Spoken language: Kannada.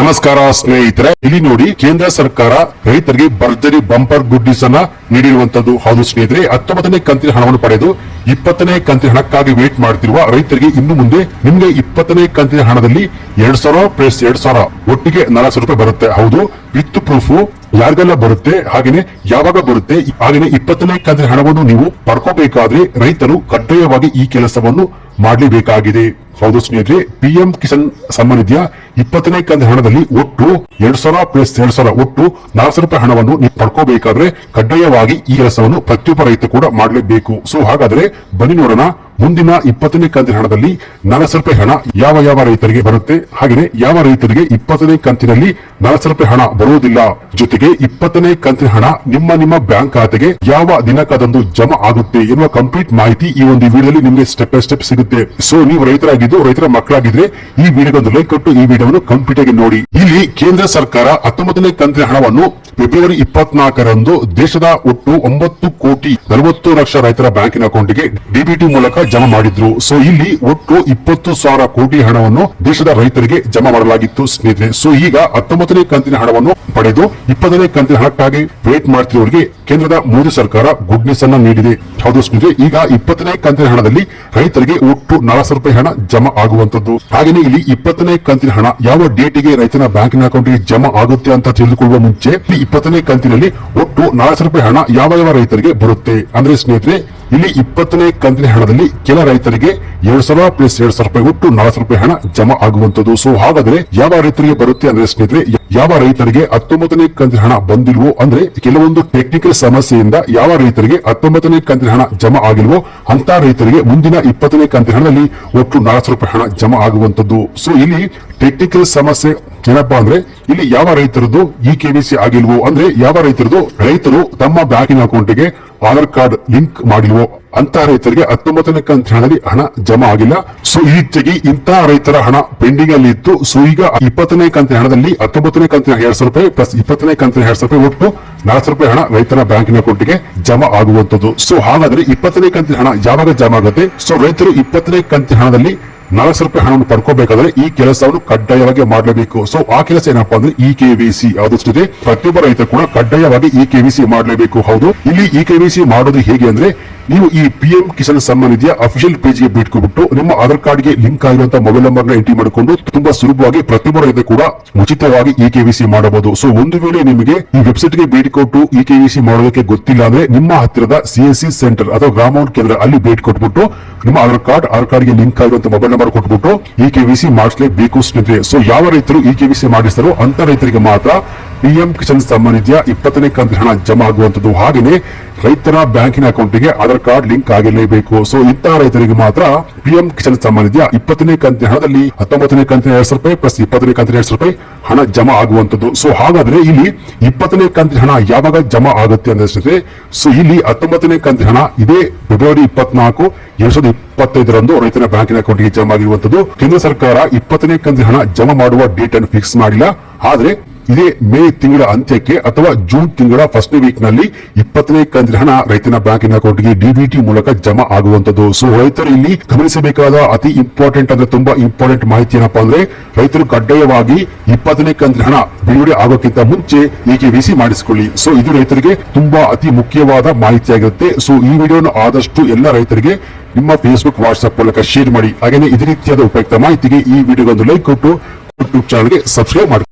ನಮಸ್ಕಾರ ಸ್ನೇಹಿತರೆ, ಇಲ್ಲಿ ನೋಡಿ ಕೇಂದ್ರ ಸರ್ಕಾರ ರೈತರಿಗೆ ಭರ್ಜರಿ ಬಂಪರ್ ಗುಡ್ಡಿಸ್ ಅನ್ನ ನೀಡಿರುವಂತದ್ದು. ಹೌದು ಸ್ನೇಹಿತರೆ, ಹತ್ತೊಂಬತ್ತನೇ ಕಂತಿನ ಹಣವನ್ನು ಪಡೆದು ಇಪ್ಪತ್ತನೇ ಕಂತಿನ ಹಣಕ್ಕಾಗಿ ವೇಟ್ ಮಾಡ್ತಿರುವ ರೈತರಿಗೆ ಇನ್ನು ಮುಂದೆ ನಿಮಗೆ ಇಪ್ಪತ್ತನೇ ಕಂತಿನ ಹಣದಲ್ಲಿ ಎರಡ್ ಸಾವಿರ ಪ್ಲಸ್ ಎರಡ್ ಸಾವಿರ ಒಟ್ಟಿಗೆ ನಾಲ್ಕು ರೂಪಾಯಿ ಬರುತ್ತೆ. ಹೌದು, ವಿತ್ ಪ್ರೂಫ್ ಯಾರಿಗೆಲ್ಲ ಬರುತ್ತೆ, ಹಾಗೇನೆ ಯಾವಾಗ ಬರುತ್ತೆ, ಹಾಗೇನೆ ಇಪ್ಪತ್ತನೇ ಕಂತಿನ ಹಣವನ್ನು ನೀವು ಪಡ್ಕೋಬೇಕಾದ್ರೆ ರೈತರು ಕಡ್ಡಾಯವಾಗಿ ಈ ಕೆಲಸವನ್ನು ಮಾಡಲೇಬೇಕಾಗಿದೆ. ಹೌದು ಸ್ನೇಹಿತರೆ, ಪಿಎಂ ಕಿಸಾನ್ ಸಮ್ಮಾನ್ ನಿಧಿಯ ಇಪ್ಪತ್ತನೇ ಕಂದ ಹಣದಲ್ಲಿ ಒಟ್ಟು ಎರಡ್ ಸಾವಿರ ಪ್ಲಸ್ ಎರಡ್ ಸಾವಿರ, ಒಟ್ಟು ನಾಲ್ಕು ರೂಪಾಯಿ ಹಣವನ್ನು ನೀವು ಪಡ್ಕೋಬೇಕಾದ್ರೆ ಕಡ್ಡಾಯವಾಗಿ ಈ ಕೆಲಸವನ್ನು ಪ್ರತಿಯೊಬ್ಬ ರೈತ ಕೂಡ ಮಾಡಲೇಬೇಕು. ಸೊ ಹಾಗಾದ್ರೆ ಬನ್ನಿ ನೋಡೋಣ ಮುಂದಿನ ಇಪ್ಪತ್ತನೇ ಕಂತಿನ ಹಣದಲ್ಲಿ ರೂಪಾಯಿ ಹಣ ಯಾವ ಯಾವ ರೈತರಿಗೆ ಬರುತ್ತೆ? ಹಾಗೆ ಯಾವ ರೈತರಿಗೆ ಇಪ್ಪತ್ತನೇ ಕಂತಿನಲ್ಲಿ ರೂಪಾಯಿ ಹಣ ಬರುವುದಿಲ್ಲ? ಜೊತೆಗೆ ಇಪ್ಪತ್ತನೇ ಕಂತಿನ ಹಣ ನಿಮ್ಮ ನಿಮ್ಮ ಬ್ಯಾಂಕ್ ಖಾತೆಗೆ ಯಾವ ದಿನಕ್ಕದಂದು ಜಮಾ ಆಗುತ್ತೆ ಎನ್ನುವ ಕಂಪ್ಲೀಟ್ ಮಾಹಿತಿ ಈ ಒಂದು ವಿಡಿಯೋದಲ್ಲಿ ನಿಮಗೆ ಸ್ಟೆಪ್ ಬೈ ಸ್ಟೆಪ್ ಸಿಗುತ್ತೆ. ಸೊ ನೀವು ರೈತರಾಗಿದ್ದು, ರೈತರ ಮಕ್ಕಳಾಗಿದ್ರೆ ಈ ವಿಡಿಯೋಗೊಂದು ಲೈಕ್ ಕೊಟ್ಟು ಈ ವಿಡಿಯೋವನ್ನು ಕಂಪ್ಲೀಟ್ ಆಗಿ ನೋಡಿ. ಇಲ್ಲಿ ಕೇಂದ್ರ ಸರ್ಕಾರ ಹತ್ತೊಂಬತ್ತನೇ ಕಂತಿನ ಹಣವನ್ನು ಫೆಬ್ರವರಿ ಇಪ್ಪತ್ನಾಲ್ಕರಂದು ದೇಶದ ಒಟ್ಟು ಒಂಬತ್ತು ಕೋಟಿ ನಲವತ್ತು ಲಕ್ಷ ರೈತರ ಬ್ಯಾಂಕಿನ ಅಕೌಂಟ್ಗೆ ಡಿಬಿಟಿ ಮೂಲಕ ಜಮಾ ಮಾಡಿದ್ರು. ಸೊ, ಇಲ್ಲಿ ಒಟ್ಟು ಇಪ್ಪತ್ತು ಸಾವಿರ ಕೋಟಿ ಹಣವನ್ನು ದೇಶದ ರೈತರಿಗೆ ಜಮಾ ಮಾಡಲಾಗಿತ್ತು ಸ್ನೇಹಿತರೆ. ಸೊ, ಈಗ ಹತ್ತೊಂಬತ್ತನೇ ಕಂತಿನ ಹಣವನ್ನು ಪಡೆದು ಇಪ್ಪತ್ತನೇ ಕಂತಿನ ಹಣಕ್ಕಾಗಿ ವೇಟ್ ಮಾಡ್ತಿರೋರಿಗೆ ಕೇಂದ್ರದ ಮೋದಿ ಸರ್ಕಾರ ಗುಡ್ನೆಸ್ ಅನ್ನ ನೀಡಿದೆ. ಹೌದು ಸ್ನೇಹಿತರೆ, ಈಗ ಇಪ್ಪತ್ತನೇ ಕಂತಿನ ಹಣದಲ್ಲಿ ರೈತರಿಗೆ ಒಟ್ಟು ನಾಲ್ಕು ರೂಪಾಯಿ ಹಣ ಜಮಾ ಆಗುವಂತದ್ದು ಹಾಗೆಯೇ ಇಲ್ಲಿ ಇಪ್ಪತ್ತನೇ ಕಂತಿನ ಹಣ ಯಾವ ಡೇಟಿಗೆ ರೈತನ ಬ್ಯಾಂಕಿನ ಅಕೌಂಟ್ಗೆ ಜಮಾ ಆಗುತ್ತೆ ಅಂತ ತಿಳಿದುಕೊಳ್ಳುವ ಮುಂಚೆ ಇಪ್ಪತ್ತನೇ ಕಂತಿನಲ್ಲಿ ಒಟ್ಟು ನಾಲ್ಕು ರೂಪಾಯಿ ಹಣ ಯಾವ ಯಾವ ರೈತರಿಗೆ ಬರುತ್ತೆ? ಅಂದ್ರೆ ಸ್ನೇಹಿತರೆ, ಇಲ್ಲಿ ಇಪ್ಪತ್ತನೇ ಕಂತಿನ ಹಣದಲ್ಲಿ ಕೆಲ ರೈತರಿಗೆ ಎರಡ್ ಸಾವಿರ ಪ್ಲಸ್ ಎರಡ್ ಸಾವಿರ ರೂಪಾಯಿ ಒಟ್ಟು ನಾಲ್ಕು ರೂಪಾಯಿ ಹಣ ಜಮಾ ಆಗುವಂತದ್ದು ಸೊ ಹಾಗಾದ್ರೆ ಯಾವ ರೈತರಿಗೆ ಬರುತ್ತೆ ಅಂದ್ರೆ ಸ್ನೇಹಿತರೆ, ಯಾವ ರೈತರಿಗೆ ಹತ್ತೊಂಬತ್ತನೇ ಕಂತಿನ ಹಣ ಬಂದಿಲ್ವೋ, ಅಂದ್ರೆ ಕೆಲವೊಂದು ಟೆಕ್ನಿಕಲ್ ಸಮಸ್ಯೆಯಿಂದ ಯಾವ ರೈತರಿಗೆ ಹತ್ತೊಂಬತ್ತನೇ ಕಂತಿನ ಹಣ ಜಮಾ ಆಗಿಲ್ವೋ ಅಂತ ರೈತರಿಗೆ ಮುಂದಿನ ಇಪ್ಪತ್ತನೇ ಕಂತಿನ ಹಣದಲ್ಲಿ ಒಟ್ಟು ನಾಲ್ಕು ರೂಪಾಯಿ ಹಣ ಜಮಾ ಆಗುವಂತದ್ದು ಸೊ ಇಲ್ಲಿ ಟೆಕ್ನಿಕಲ್ ಸಮಸ್ಯೆ ಏನಪ್ಪಾ ಅಂದ್ರೆ, ಇಲ್ಲಿ ಯಾವ ರೈತರದ್ದು ಇ ಕೆವಿಸಿ ಆಗಿಲ್ವೋ, ಅಂದ್ರೆ ಯಾವ ರೈತರದ್ದು ರೈತರು ತಮ್ಮ ಬ್ಯಾಂಕಿನ ಅಕೌಂಟ್ಗೆ ಆಧಾರ್ ಕಾರ್ಡ್ ಲಿಂಕ್ ಮಾಡಿಲ್ವೋ, ಅಂತ ರೈತರಿಗೆ ಹತ್ತೊಂಬತ್ತನೇ ಕಂತಿನಲ್ಲಿ ಹಣ ಜಮಾ ಆಗಿಲ್ಲ. ಸೊ ಈಚೆಗೆ ಇಂತಹ ರೈತರ ಹಣ ಪೆಂಡಿಂಗ್ ಅಲ್ಲಿ ಇತ್ತು. ಸೊ ಈಗ ಇಪ್ಪತ್ತನೇ ಕಂತಿನ ಹಣದಲ್ಲಿ ಹತ್ತೊಂಬತ್ತನೇ ಕಂತಿನ ಎರಡ್ ಸಾವಿರ ರೂಪಾಯಿ ಪ್ಲಸ್ ಇಪ್ಪತ್ತನೇ ಕಂತಿನ ಎರಡ್ ಸಾವಿರ ರೂಪಾಯಿ ಒಟ್ಟು ನಾಲ್ಕು ರೂಪಾಯಿ ಹಣ ರೈತರ ಬ್ಯಾಂಕಿನ ಅಕೌಂಟ್ಗೆ ಜಮಾ ಆಗುವಂತದ್ದು ಸೊ ಹಾಗಾದ್ರೆ ಇಪ್ಪತ್ತನೇ ಕಂತಿನ ಹಣ ಯಾವಾಗ ಜಮಾ ಆಗುತ್ತೆ? ಸೊ ರೈತರು ಇಪ್ಪತ್ತನೇ ಕಂತಿನ ಹಣದಲ್ಲಿ ನಾಲ್ಕು ರೂಪಾಯಿ ಹಣವನ್ನು ಪಡ್ಕೋಬೇಕಾದ್ರೆ ಈ ಕೆಲಸವನ್ನು ಕಡ್ಡಾಯವಾಗಿ ಮಾಡಲೇಬೇಕು. ಸೊ ಆ ಕೆಲಸ ಏನಪ್ಪಾ ಅಂದ್ರೆ ಇ ಕೆ ವಿ ಸಿ ಆದಷ್ಟಿದೆ ಪ್ರತಿಯೊಬ್ಬ ರೈತರು ಕೂಡ ಕಡ್ಡಾಯವಾಗಿ ಇ ಕೆ ವಿ ಸಿ ಮಾಡಲೇಬೇಕು. ಹೌದು. ಇಲ್ಲಿ ಇ ಕೆ ವಿ ಸಿ ಮಾಡೋದು ಹೇಗೆ ಅಂದ್ರೆ ನೀವು ಈ ಪಿ ಎಂ ಕಿಸಾನ್ ಸಮ್ಮಾನ್ ನಿಧಿಯ ಅಫಿಷಿಯಲ್ ಪೇಜ್ಗೆ ಬಿಟ್ಕೊಬಿಟ್ಟು ನಿಮ್ಮ ಆಧಾರ್ ಕಾರ್ಡ್ಗೆ ಲಿಂಕ್ ಆಗಿರುವಂತಹ ಮೊಬೈಲ್ ನಂಬರ್ನ ಎಂಟ್ರಿ ಮಾಡಿಕೊಂಡು ತುಂಬಾ ಸುಲಭವಾಗಿ ಪ್ರತಿಯೊಬ್ಬ ಇದೆ ಕೂಡ ಉಚಿತವಾಗಿ ಇ ಕೆ ವಿ ಸಿ ಮಾಡಬಹುದು. ಸೊ ಒಂದು ವೇಳೆ ನಿಮಗೆ ಈ ವೆಬ್ಸೈಟ್ಗೆ ಭೇಟಿ ಕೊಟ್ಟು ಇ ಕೆ ವಿ ಸಿ ಮಾಡೋದಕ್ಕೆ ಗೊತ್ತಿಲ್ಲ ಅಂದ್ರೆ ನಿಮ್ಮ ಹತ್ತಿರದ ಸಿ ಎಸ್ ಸಿ ಸೆಂಟರ್ ಅಥವಾ ಗ್ರಾಮೌಂಟ್ ಕೇಂದ್ರ ಅಲ್ಲಿ ಭೇಟಿ ಕೊಟ್ಬಿಟ್ಟು ನಿಮ್ಮ ಆಧಾರ್ ಕಾರ್ಡ್ ಆಧಾರ್ ಕಾರ್ಡ್ಗೆ ಲಿಂಕ್ ಆಗಿರುವಂತಹ ಮೊಬೈಲ್ ನಂಬರ್ ಕೊಟ್ಬಿಟ್ಟು ಇ ಕೆ ವಿ ಸಿ ಮಾಡಿಸಲೇಬೇಕು ಸ್ನೇಹಿತರೆ. ಸೊ ಯಾವ ರೈತರು ಇ ಕೆ ವಿ ಸಿ ಮಾಡಿಸ್ತಾರೋ ಅಂತ ರೈತರಿಗೆ ಮಾತ್ರ ಪಿಎಂ ಕಿಸಾನ್ ಸಮ್ಮಾನ್ ನಿಧಿಯ ಇಪ್ಪತ್ತನೇ ಕಂತಿನ ಹಣ ಜಮಾ ಆಗುವಂತದ್ದು ಹಾಗೆಯೇ ರೈತರ ಬ್ಯಾಂಕಿನ ಅಕೌಂಟ್ಗೆ ಆಧಾರ್ ಕಾರ್ಡ್ ಲಿಂಕ್ ಆಗಿರಲೇಬೇಕು. ಸೊ ಇಂತಹ ರೈತರಿಗೆ ಮಾತ್ರ ಪಿಎಂ ಕಿಸಾನ್ ಸಮ್ಮಾನ್ ನಿಧಿಯ ಇಪ್ಪತ್ತನೇ ಕಂತಿನ ಹಣದಲ್ಲಿ ಹತ್ತೊಂಬತ್ತನೇ ಕಂತಿನ ಎರಡ್ ಸಾವಿರ ರೂಪಾಯಿ ಪ್ಲಸ್ ಇಪ್ಪತ್ತನೇ ಕಂತಿನ ಎರಡ್ ಸಾವಿರ ರೂಪಾಯಿ ಹಣ ಜಮಾ ಆಗುವಂತದ್ದು ಸೊ, ಹಾಗಾದ್ರೆ ಇಲ್ಲಿ ಇಪ್ಪತ್ತನೇ ಕಂತಿನ ಹಣ ಯಾವಾಗ ಜಮಾ ಆಗುತ್ತೆ ಅಂದ್ರೆ ಸೊ, ಇಲ್ಲಿ ಹತ್ತೊಂಬತ್ತನೇ ಕಂತಿನ ಹಣ ಇದೇ ಫೆಬ್ರವರಿ ಇಪ್ಪತ್ನಾಲ್ಕು ಎರಡ್ ಸಾವಿರದ ಇಪ್ಪತ್ತೈದರಂದು ರೈತರ ಬ್ಯಾಂಕಿನ ಅಕೌಂಟ್ಗೆ ಜಮಾ ಆಗಿರುವಂತದ್ದು ಕೇಂದ್ರ ಸರ್ಕಾರ ಇಪ್ಪತ್ತನೇ ಕಂತಿನ ಹಣ ಜಮಾ ಮಾಡುವ ಡೇಟ್ ಅನ್ನು ಫಿಕ್ಸ್ ಮಾಡಿಲ್ಲ. ಆದ್ರೆ ಇದೇ ಮೇ ತಿಂಗಳ ಅಂತ್ಯಕ್ಕೆ ಅಥವಾ ಜೂನ್ ತಿಂಗಳ ಫಸ್ಟ್ ವೀಕ್ನಲ್ಲಿ ಇಪ್ಪತ್ತನೇ ಕಂತಿನ ಹಣ ರೈತನ ಬ್ಯಾಂಕಿನ ಅಕೌಂಟ್ಗೆ ಡಿಬಿಟಿ ಮೂಲಕ ಜಮಾ ಆಗುವಂತದ್ದು ಸೊ ರೈತರು ಇಲ್ಲಿ ಗಮನಿಸಬೇಕಾದ ಅತಿ ಇಂಪಾರ್ಟೆಂಟ್ ಅಂದ್ರೆ ತುಂಬಾ ಇಂಪಾರ್ಟೆಂಟ್ ಮಾಹಿತಿ ಏನಪ್ಪಾ ಅಂದ್ರೆ ರೈತರು ಕಡ್ಡಾಯವಾಗಿ ಇಪ್ಪತ್ತನೇ ಕಂತಿನ ಹಣ ಬಿಡುಗಡೆ ಆಗೋಕ್ಕಿಂತ ಮುಂಚೆ ಈ ವಿ ಸಿ ಮಾಡಿಸಿಕೊಳ್ಳಿ. ಸೊ ಇದು ರೈತರಿಗೆ ತುಂಬಾ ಅತಿ ಮುಖ್ಯವಾದ ಮಾಹಿತಿ ಆಗಿರುತ್ತೆ. ಸೊ ಈ ವಿಡಿಯೋನ ಆದಷ್ಟು ಎಲ್ಲ ರೈತರಿಗೆ ನಿಮ್ಮ ಫೇಸ್ಬುಕ್ ವಾಟ್ಸ್ಆಪ್ ಮೂಲಕ ಶೇರ್ ಮಾಡಿ. ಹಾಗೆ ಇದೇ ರೀತಿಯಾದ ಉಪಯುಕ್ತ ಮಾಹಿತಿಗೆ ಈ ವಿಡಿಯೋಗೊಂದು ಲೈಕ್ ಕೊಟ್ಟು ಯೂಟ್ಯೂಬ್ ಚಾನಲ್ಗೆ ಸಬ್ಸ್ಕ್ರೈಬ್ ಮಾಡಿ.